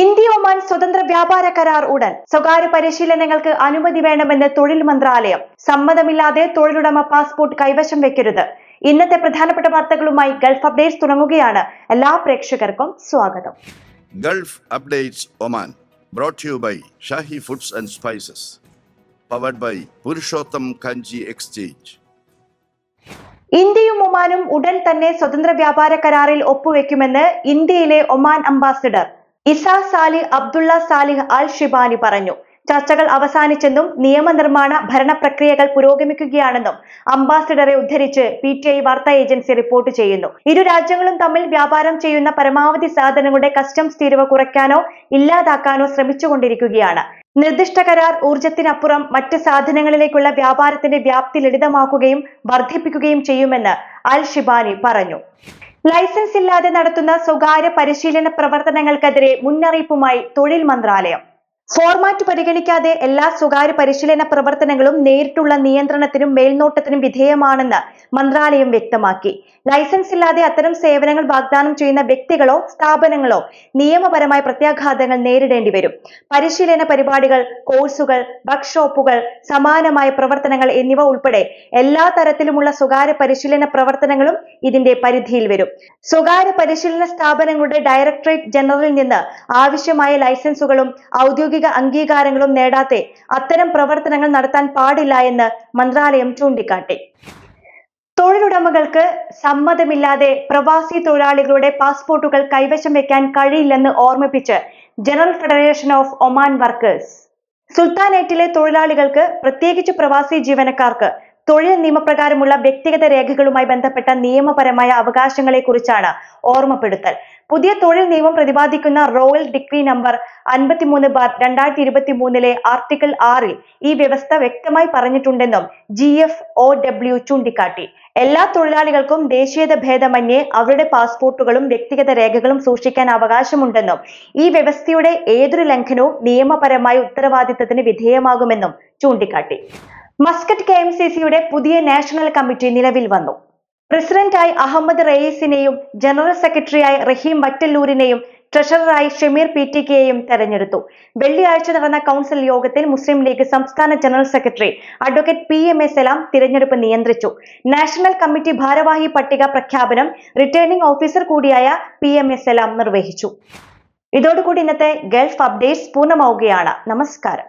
India Oman സ്വതന്ത്ര വ്യാപാര കരാർ ഉടൻ. സ്വകാര്യ പരിശീലനങ്ങൾക്ക് അനുമതി വേണമെന്ന് തൊഴിൽ മന്ത്രാലയം. സമ്മതമില്ലാതെ തൊഴിലുടമ പാസ്പോർട്ട് കൈവശം വെക്കരുത്. ഇന്നത്തെ പ്രധാനപ്പെട്ട വാർത്തകളുമായി ഗൾഫ് അപ്ഡേറ്റ്സ് തുടങ്ങുകയാണ്. എല്ലാ പ്രേക്ഷകർക്കും സ്വാഗതം. Gulf updates Oman brought you by Shahi foods and spices powered by Purushottam Kanji exchange. ഇന്ത്യയും ഒമാനും ഉടൻ തന്നെ സ്വതന്ത്ര വ്യാപാര കരാറിൽ ഒപ്പുവെക്കുമെന്ന് ഇന്ത്യയിലെ Oman ambassador Isa Salih Abdullah Salih Al Shibani പറഞ്ഞു ചർച്ചകൾ അവസാനിച്ചെന്നും നിയമനിർമ്മാണ ഭരണ പ്രക്രിയകൾ പുരോഗമിക്കുകയാണെന്നും അംബാസിഡറെ ഉദ്ധരിച്ച് പി ടി ഐ വാർത്താ ഏജൻസി റിപ്പോർട്ട് ചെയ്യുന്നു. ഇരു രാജ്യങ്ങളും തമ്മിൽ വ്യാപാരം ചെയ്യുന്ന പരമാവധി സാധനങ്ങളുടെ കസ്റ്റംസ് തീരുവ കുറയ്ക്കാനോ ഇല്ലാതാക്കാനോ ശ്രമിച്ചുകൊണ്ടിരിക്കുകയാണ്. നിർദ്ദിഷ്ട കരാർ ഊർജത്തിനപ്പുറം മറ്റ് സാധനങ്ങളിലേക്കുള്ള വ്യാപാരത്തിന്റെ വ്യാപ്തി ലളിതമാക്കുകയും വർദ്ധിപ്പിക്കുകയും ചെയ്യുമെന്ന് അൽ ഷിബാനി പറഞ്ഞു. ലൈസൻസ് ഇല്ലാതെ നടത്തുന്ന സ്വകാര്യ പരിശീലന പ്രവർത്തനങ്ങൾക്കെതിരെ മുന്നറിയിപ്പുമായി തൊഴിൽ മന്ത്രാലയം. ഫോർമാറ്റ് പരിഗണിക്കാതെ എല്ലാ സ്വകാര്യ പരിശീലന പ്രവർത്തനങ്ങളും നേരിട്ടുള്ള നിയന്ത്രണത്തിനും മേൽനോട്ടത്തിനും വിധേയമാണെന്ന് മന്ത്രാലയം വ്യക്തമാക്കി. ലൈസൻസ് ഇല്ലാതെ അത്തരം സേവനങ്ങൾ വാഗ്ദാനം ചെയ്യുന്ന വ്യക്തികളോ സ്ഥാപനങ്ങളോ നിയമപരമായ പ്രത്യാഘാതങ്ങൾ നേരിടേണ്ടി വരും. പരിശീലന പരിപാടികൾ കോഴ്സുകൾ വർക്ക്ഷോപ്പുകൾ സമാനമായ പ്രവർത്തനങ്ങൾ എന്നിവ ഉൾപ്പെടെ എല്ലാ തരത്തിലുമുള്ള സ്വകാര്യ പരിശീലന പ്രവർത്തനങ്ങളും ഇതിന്റെ പരിധിയിൽ വരും. സ്വകാര്യ പരിശീലന സ്ഥാപനങ്ങളുടെ ഡയറക്ടറേറ്റ് ജനറലിൽ നിന്ന് ആവശ്യമായ ലൈസൻസുകളും ഔദ്യോഗിക അംഗീകാരങ്ങളും നേടാതെ അത്തരം പ്രവർത്തനങ്ങൾ നടത്താൻ പാടില്ല എന്ന് മന്ത്രാലയം ചൂണ്ടിക്കാട്ടി. തൊഴിലുടമകൾക്ക് സമ്മതമില്ലാതെ പ്രവാസി തൊഴിലാളികളുടെ പാസ്പോർട്ടുകൾ കൈവശം വെക്കാൻ കഴിയില്ലെന്ന് ഓർമ്മിപ്പിച്ച് general federation of Oman workers. സുൽത്താനേറ്റിലെ തൊഴിലാളികൾക്ക് പ്രത്യേകിച്ച് പ്രവാസി ജീവനക്കാർക്ക് തൊഴിൽ നിയമപ്രകാരമുള്ള വ്യക്തിഗത രേഖകളുമായി ബന്ധപ്പെട്ട നിയമപരമായ അവകാശങ്ങളെക്കുറിച്ചാണ് ഓർമ്മപ്പെടുത്തൽ. പുതിയ തൊഴിൽ നിയമം പ്രതിപാദിക്കുന്ന റോയൽ ഡിഗ്രി നമ്പർ അൻപത്തിമൂന്ന് ബാർ രണ്ടായിരത്തി ഇരുപത്തി മൂന്നിലെ ആർട്ടിക്കിൾ ആറിൽ ഈ വ്യവസ്ഥ വ്യക്തമായി പറഞ്ഞിട്ടുണ്ടെന്നും ജി എഫ് ഒ ഡബ്ല്യു ചൂണ്ടിക്കാട്ടി. എല്ലാ തൊഴിലാളികൾക്കും ദേശീയത ഭേദമന്യേ അവരുടെ പാസ്പോർട്ടുകളും വ്യക്തിഗത രേഖകളും സൂക്ഷിക്കാൻ അവകാശമുണ്ടെന്നും ഈ വ്യവസ്ഥയുടെ ഏതൊരു ലംഘനവും നിയമപരമായ ഉത്തരവാദിത്തത്തിന് വിധേയമാകുമെന്നും ചൂണ്ടിക്കാട്ടി. മസ്കറ്റ് കെ എം സി സിയുടെ പുതിയ നാഷണൽ കമ്മിറ്റി നിലവിൽ വന്നു. പ്രസിഡന്റായി അഹമ്മദ് റയീസിനെയും ജനറൽ സെക്രട്ടറിയായി റഹീം വറ്റല്ലൂരിനെയും ട്രഷററായി ഷമീർ പി ടി കെയെയും തെരഞ്ഞെടുത്തു. വെള്ളിയാഴ്ച നടന്ന കൗൺസിൽ യോഗത്തിൽ മുസ്ലിം ലീഗ് സംസ്ഥാന general secretary advocate P M A Salam തിരഞ്ഞെടുപ്പ് നിയന്ത്രിച്ചു. നാഷണൽ കമ്മിറ്റി ഭാരവാഹി പട്ടിക പ്രഖ്യാപനം റിട്ടേണിംഗ് ഓഫീസർ കൂടിയായ പി എം എ സലാം നിർവഹിച്ചു. ഇതോടുകൂടി ഇന്നത്തെ ഗൾഫ് അപ്ഡേറ്റ്സ് പൂർണമാവുകയാണ്. നമസ്കാരം.